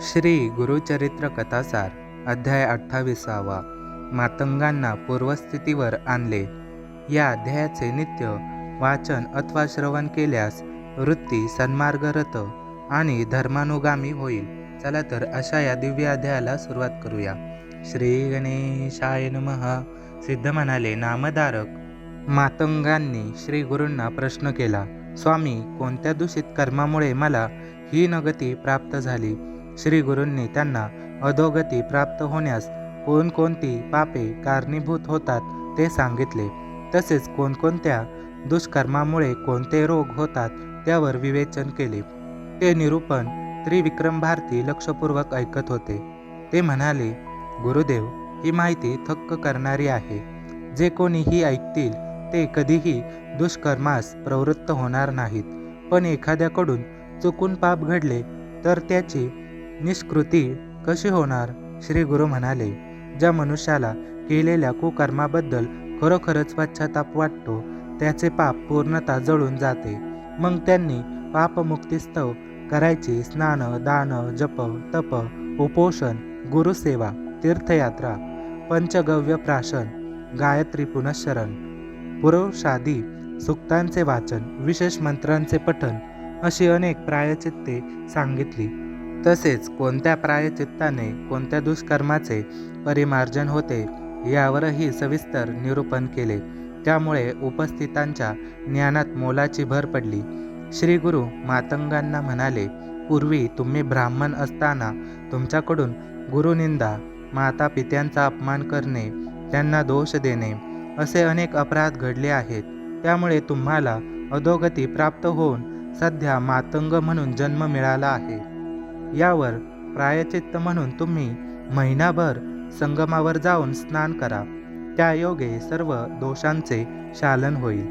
श्री गुरुचरित्र कथासार अध्याय अठ्ठावीसावा मातंगांना पूर्वस्थितीवर आणले. या अध्यायाचे नित्य वाचन अथवा श्रवण केल्यास वृत्ती सन्मार्गरत आणि धर्मानुगामी होईल. चला तर अशा या दिव्य अध्यायाला सुरुवात करूया. श्री गणेशाय नमः. सिद्ध म्हणाले नामधारक. मातंगांनी श्री गुरूंना प्रश्न केला स्वामी कोणत्या दूषित कर्मामुळे मला ही नगती प्राप्त झाली? श्री गुरूंनी त्यांना अधोगती प्राप्त होण्यास कोणकोणती पापे कारणीभूत होतात ते सांगितले. तसेच कोणकोणत्या दुष्कर्मामुळे कोणते रोग होतात त्यावर विवेचन केले. ते निरूपण त्रिविक्रम भारती लक्षपूर्वक ऐकत होते. ते म्हणाले गुरुदेव ही माहिती थक्क करणारी आहे. जे कोणी ही ऐकतील ते कधीही दुष्कर्मास प्रवृत्त होणार नाहीत. पण एखाद्याकडून चुकून पाप घडले तर त्याची निष्कृती कशी होणार? श्री गुरु म्हणाले ज्या मनुष्याला केलेल्या कुकर्माबद्दल खरोखरच पश्चाताप वाटतो त्याचे पाप पूर्णतः जळून जाते. मग त्यांनी पापमुक्तीस्तव करायची स्नान दान जप तप उपोषण गुरुसेवा तीर्थयात्रा पंचगव्य प्राशन गायत्री पुनश्चरण पुरुषादी सुक्तांचे वाचन विशेष मंत्रांचे पठण अशी अनेक प्रायचित्ते सांगितली. तसेच कोणत्या प्रायचित्ताने कोणत्या दुष्कर्माचे परिमार्जन होते यावरही सविस्तर निरूपण केले. त्यामुळे उपस्थितांच्या ज्ञानात मोलाची भर पडली. श्री गुरु मातंगांना म्हणाले पूर्वी तुम्ही ब्राह्मण असताना तुमच्याकडून गुरुनिंदा माता पित्यांचा अपमान करणे त्यांना दोष देणे असे अनेक अपराध घडले आहेत. त्यामुळे तुम्हाला अधोगती प्राप्त होऊन सध्या मातंग म्हणून जन्म मिळाला आहे. यावर प्रायचित्त म्हणून तुम्ही महिनाभर संगमावर जाऊन स्नान करा. त्या योगे सर्व दोषांचे शालन होईल.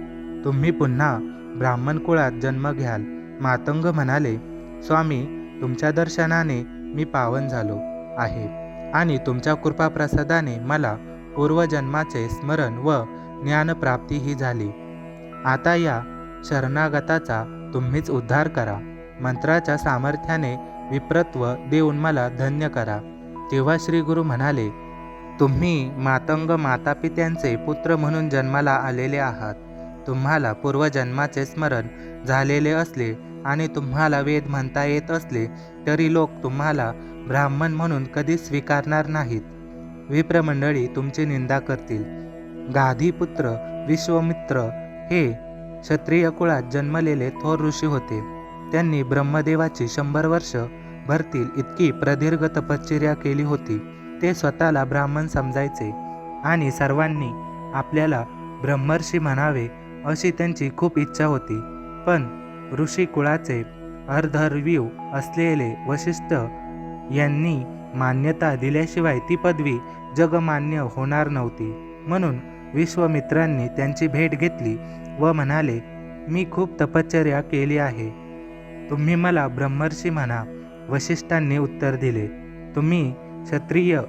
तुम्ही पुन्हा ब्राह्मण कुळात जन्म घ्याल. मातंग म्हणाले स्वामी तुमच्या दर्शनाने मी पावन झालो आहे आणि तुमच्या कृपाप्रसादाने मला पूर्वजन्माचे स्मरण व ज्ञानप्राप्तीही झाली. आता या शरणागताचा तुम्हीच उद्धार करा. मंत्राच्या सामर्थ्याने विप्रत्व देऊन मला धन्य करा. तेव्हा श्री गुरु म्हणाले तुम्ही मातंग मातापित्यांचे पुत्र म्हणून जन्माला आलेले आहात. तुम्हाला पूर्वजन्माचे स्मरण झालेले असले आणि तुम्हाला वेद म्हणता येत असले तरी लोक तुम्हाला ब्राह्मण म्हणून कधी स्वीकारणार नाहीत. विप्रमंडळी तुमची निंदा करतील. गाधीपुत्र विश्वमित्र हे क्षत्रिय कुळात जन्मलेले थोर ऋषी होते. त्यांनी ब्रह्मदेवाची शंभर वर्ष भरतील इतकी प्रदीर्घ तपश्चर्या केली होती. ते स्वतःला ब्राह्मण समजायचे आणि सर्वांनी आपल्याला ब्रह्मर्षी म्हणावे अशी त्यांची खूप इच्छा होती. पण ऋषी कुळाचे अर्धर्वीव असलेले वशिष्ठ यांनी मान्यता दिल्याशिवाय ती पदवी जगमान्य होणार नव्हती. म्हणून विश्वमित्रांनी त्यांची भेट घेतली व म्हणाले मी खूप तपश्चर्या केली आहे. तुम्ही मला ब्रह्मर्षी म्हणा वशिष्ठांनी उत्तर दिले. तुम्ही क्षत्रिय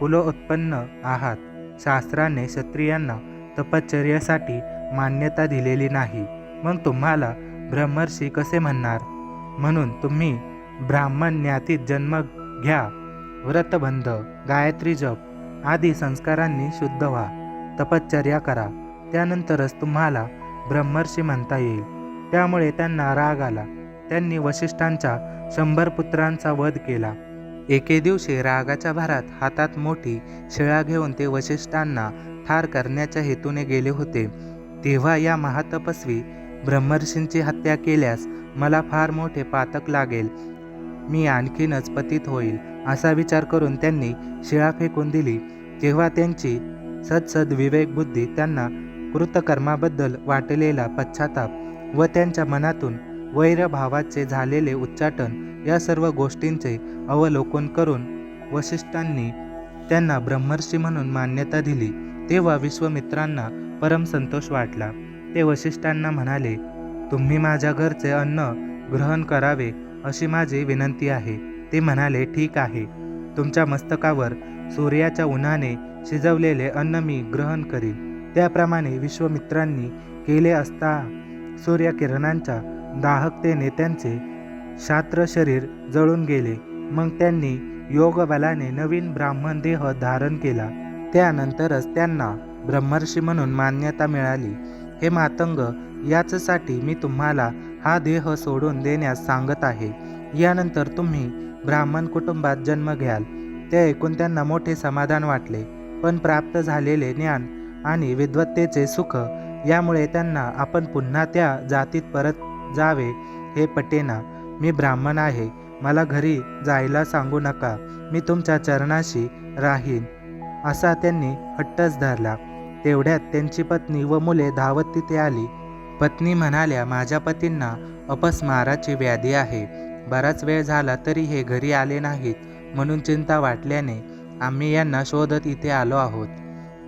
कुलोत्पन्न आहात. शास्त्राने क्षत्रियांना तपश्चर्यासाठी मान्यता दिलेली नाही. मग तुम्हाला ब्रह्मर्षी कसे म्हणणार? म्हणून तुम्ही ब्राह्मण ज्ञातीत जन्म घ्या. व्रतबंध गायत्री जप आदी संस्कारांनी शुद्ध व्हा. तपश्चर्या करा. त्यानंतरच तुम्हाला ब्रह्मर्षी म्हणता येईल. त्यामुळे त्यांना राग आला. त्यांनी वशिष्ठांच्या शंभर पुत्रांचा वध केला. एके दिवशी रागाच्या भारात हातात मोठी शिळा घेऊन ते वशिष्ठांना ठार करण्याच्या हेतूने गेले होते. तेव्हा या महातपस्वी ब्रह्मर्षींची हत्या केल्यास मला फार मोठे पातक लागेल. मी आणखीनच पतित होईल असा विचार करून त्यांनी शिळा फेकून दिली. तेव्हा त्यांची सदसद विवेकबुद्धी त्यांना कृतकर्माबद्दल वाटलेला पश्चाताप व त्यांच्या मनातून वैरभावाचे झालेले उच्चाटन या सर्व गोष्टींचे अवलोकन करून वशिष्ठांनी त्यांना ब्रह्मर्षी म्हणून मान्यता दिली तेव्हा विश्वमित्रांना परम संतोष वाटला. ते वशिष्ठांना म्हणाले तुम्ही माझ्या घरचे अन्न ग्रहण करावे अशी माझी विनंती आहे. ते म्हणाले ठीक आहे. तुमच्या मस्तकावर सूर्याच्या उन्हाने शिजवलेले अन्न मी ग्रहण करीन. त्याप्रमाणे विश्वमित्रांनी केले असता सूर्यकिरणांच्या दाहकतेने त्यांचे शात्र शरीर जळून गेले. मग त्यांनी योगबलाने नवीन ब्राह्मण देह धारण केला. त्यानंतरच त्यांना ब्रह्मर्षी म्हणून मान्यता मिळाली. हे मातंग याचसाठी मी तुम्हाला हा देह सोडून देण्यास सांगत आहे. यानंतर तुम्ही ब्राह्मण कुटुंबात जन्म घ्याल. ते ऐकून त्यांना मोठे समाधान वाटले. पण प्राप्त झालेले ज्ञान आणि विद्वत्तेचे सुख यामुळे त्यांना आपण पुन्हा त्या जातीत परत जावे हे पटेना मी ब्राह्मण आहे मला घरी जायला सांगू नका मी तुमच्या चरणाशी राहीन. असा त्यांनी हट्टच धरला. तेवढ्यात त्यांची पत्नी व मुले धावत तिथे आली. पत्नी म्हणाल्या माझ्या पतींना अपस्माराची व्याधी आहे. बराच वेळ झाला तरी हे घरी आले नाहीत म्हणून चिंता वाटल्याने आम्ही यांना शोधत इथे आलो आहोत.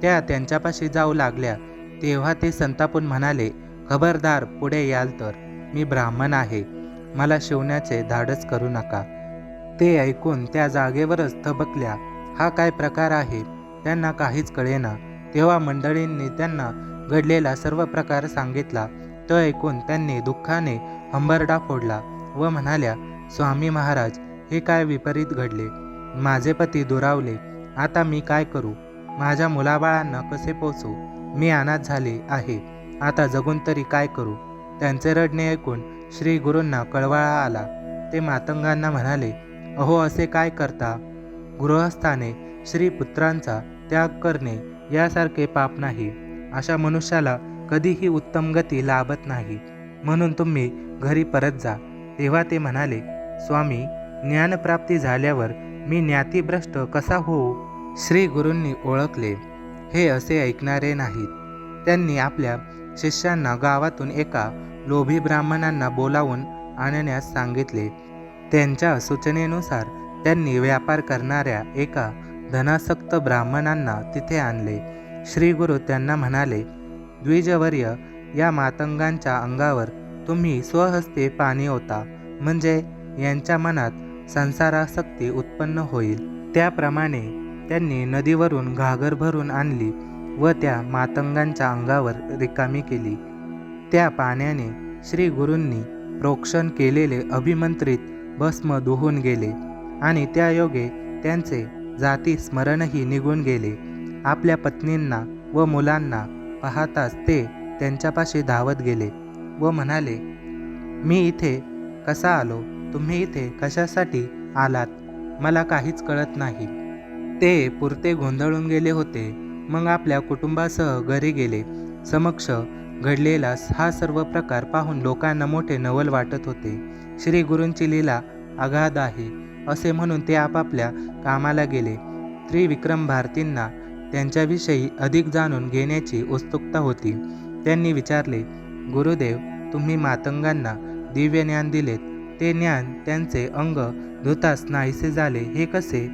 त्या त्यांच्यापाशी जाऊ लागल्या. तेव्हा ते संतापून म्हणाले खबरदार पुढे याल तर. मी ब्राह्मण आहे. मला शिवण्याचे धाडस करू नका. ते ऐकून त्या जागेवरच थबकल्या. हा काय प्रकार आहे? त्यांना काहीच कळेना. तेव्हा मंडळींनी त्यांना घडलेला सर्व प्रकार सांगितला. तो ऐकून त्यांनी दुःखाने हंबरडा फोडला व म्हणाल्या स्वामी महाराज हे काय विपरीत घडले? माझे पती दुरावले. आता मी काय करू? माझ्या मुलाबाळांना कसे पोचू? मी अनाथ झाले आहे. आता जगून तरी काय करू? त्यांचे रडणे ऐकून श्री गुरूंना कळवळा आला. ते मातंगांना म्हणाले अहो असे काय करता? गृहस्थाने श्री पुत्रांचा त्याग करणे यासारखे पाप नाही. अशा मनुष्याला कधीही उत्तम गती लाभत नाही. म्हणून तुम्ही घरी परत जा. तेव्हा ते म्हणाले स्वामी ज्ञानप्राप्ती झाल्यावर मी ज्ञातीभ्रष्ट कसा होऊ? श्री गुरूंनी ओळखले हे असे ऐकणारे नाहीत. त्यांनी आपल्या शिष्यांना गावातून एका लोभी ब्राह्मणांना बोलावून आणण्यास सांगितले. त्यांच्या सूचनेनुसार त्यांनी व्यापार करणाऱ्या एका धनासक्त ब्राह्मणांना तिथे आणले. श्री गुरु त्यांना म्हणाले द्विजवर्य या मातंगांच्या अंगावर तुम्ही स्वहस्ते पाणी होता म्हणजे यांच्या मनात संसारासक्ती उत्पन्न होईल. त्याप्रमाणे त्यांनी नदीवरून घागर भरून आणली. व त्या मातंगांच्या अंगावर रिकामी केली. त्या पाण्याने श्री गुरूंनी प्रोक्षण केलेले अभिमंत्रित भस्म दुहून गेले आणि त्या योगे त्यांचे जाती स्मरणही निघून गेले. आपल्या पत्नींना व मुलांना पाहताच ते त्यांच्यापाशी धावत गेले व म्हणाले मी इथे कसा आलो? तुम्ही इथे कशासाठी आलात? मला काहीच कळत नाही. ते पुरते गोंधळून गेले होते. मग आपल्या कुटुंबासह घरी गेले. समक्ष घडलेला हा सर्व प्रकार पाहून लोकांना मोठे नवल वाटत होते. श्री गुरूंची लीला अगाध आहे असे म्हणून ते आपापल्या कामाला गेले. त्रिविक्रम भारतींना त्यांच्याविषयी अधिक जाणून घेण्याची उत्सुकता होती. त्यांनी विचारले गुरुदेव तुम्ही मातंगांना दिव्य ज्ञान दिलेत. ते ज्ञान त्यांचे अंग धुतास नाहीसे झाले हे कसे?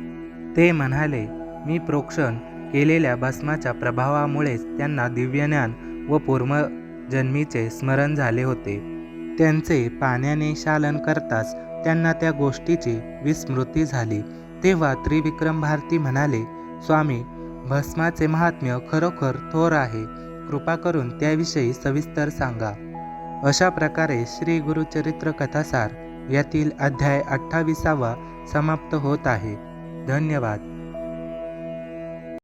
ते म्हणाले मी प्रोक्षण केलेल्या भस्माच्या प्रभावामुळेच त्यांना दिव्यज्ञान व पूर्वजन्मीचे स्मरण झाले होते. त्यांचे पाण्याने शालन करताच त्यांना त्या गोष्टीची विस्मृती झाली. तेव्हा त्रिविक्रम भारती म्हणाले स्वामी भस्माचे महात्म्य खरोखर थोर आहे. कृपा करून त्याविषयी सविस्तर सांगा. अशा प्रकारे श्री गुरुचरित्र कथासार यातील अध्याय अठ्ठावीसावा समाप्त होत आहे. धन्यवाद.